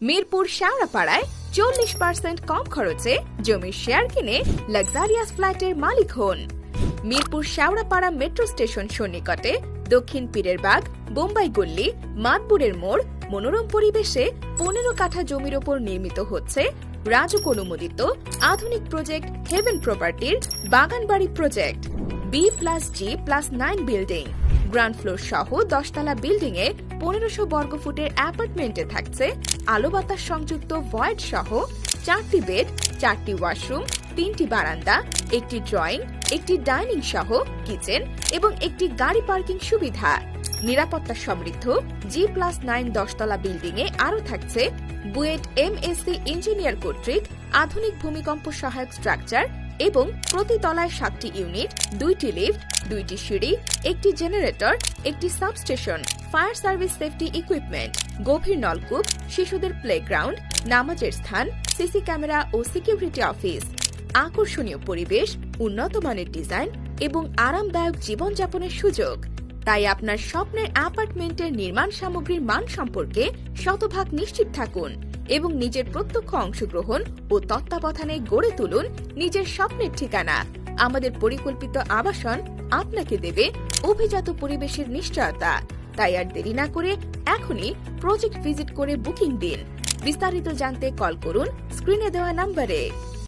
মিরপুর শেওড়াপাড়ায় চল্লিশ পার্সেন্ট কম খরচে জমির শেয়ার কিনে লাক্সারিয়াস ফ্ল্যাটের মালিক হন। মিরপুর শেওড়াপাড়া মেট্রো স্টেশন সন্নিকটে দক্ষিণ পীরের বাগ, বোম্বাই গল্লি মাতপুরের মোড়, মনোরম পরিবেশে পনেরো কাঠা জমির ওপর নির্মিত হচ্ছে রাজুক অনুমোদিত আধুনিক প্রজেক্ট হেভেন প্রপার্টির বাগানবাড়ি project B plus G plus nine building ground floor সহ দশতলা বিল্ডিং এ পনেরোশো বর্গফুটের অ্যাপার্টমেন্টে থাকছে আলো বাতাস সংযুক্ত ভয়েড সহ চারটি বেড, চারটি ওয়াশরুম, তিনটি বারান্দা, একটি ড্রয়িং, একটি ডাইনিং সহ কিচেন এবং একটি গাড়ি পার্কিং সুবিধা। নিরাপত্তা সমৃদ্ধ জি প্লাস নাইন দশতলা বিল্ডিং এ আরও থাকছে BUET M S C engineer কর্তৃক আধুনিক ভূমিকম্প সহায়ক স্ট্রাকচার এবং প্রতি তলায় সাতটি ইউনিট, দুইটি লিফট, দুইটি সিঁড়ি, একটি জেনারেটর, একটি substation, fire service safety equipment, গভীর নলকূপ, শিশুদের প্লেগ্রাউন্ড, নামাজের স্থান, সিসি ক্যামেরা ও সিকিউরিটি অফিস। আকর্ষণীয় পরিবেশ, উন্নত মানের ডিজাইন এবং আরামদায়ক জীবনযাপনের সুযোগ। তাই আপনার স্বপ্নের অ্যাপার্টমেন্টের নির্মাণ সামগ্রীর মান সম্পর্কে শতভাগ নিশ্চিত থাকুন। এবং নিজের প্রত্যক্ষ অংশগ্রহণ ও তত্ত্বাবধানে গড়ে তুলুন নিজের স্বপ্নের ঠিকানা। আমাদের পরিকল্পিত আবাসন আপনাকে দেবে অভিজাত পরিবেশের নিশ্চয়তা। তাই আর দেরি না করে এখনই প্রজেক্ট ভিজিট করে বুকিং দিন। বিস্তারিত জানতে কল করুন স্ক্রিনে দেওয়া নম্বরে।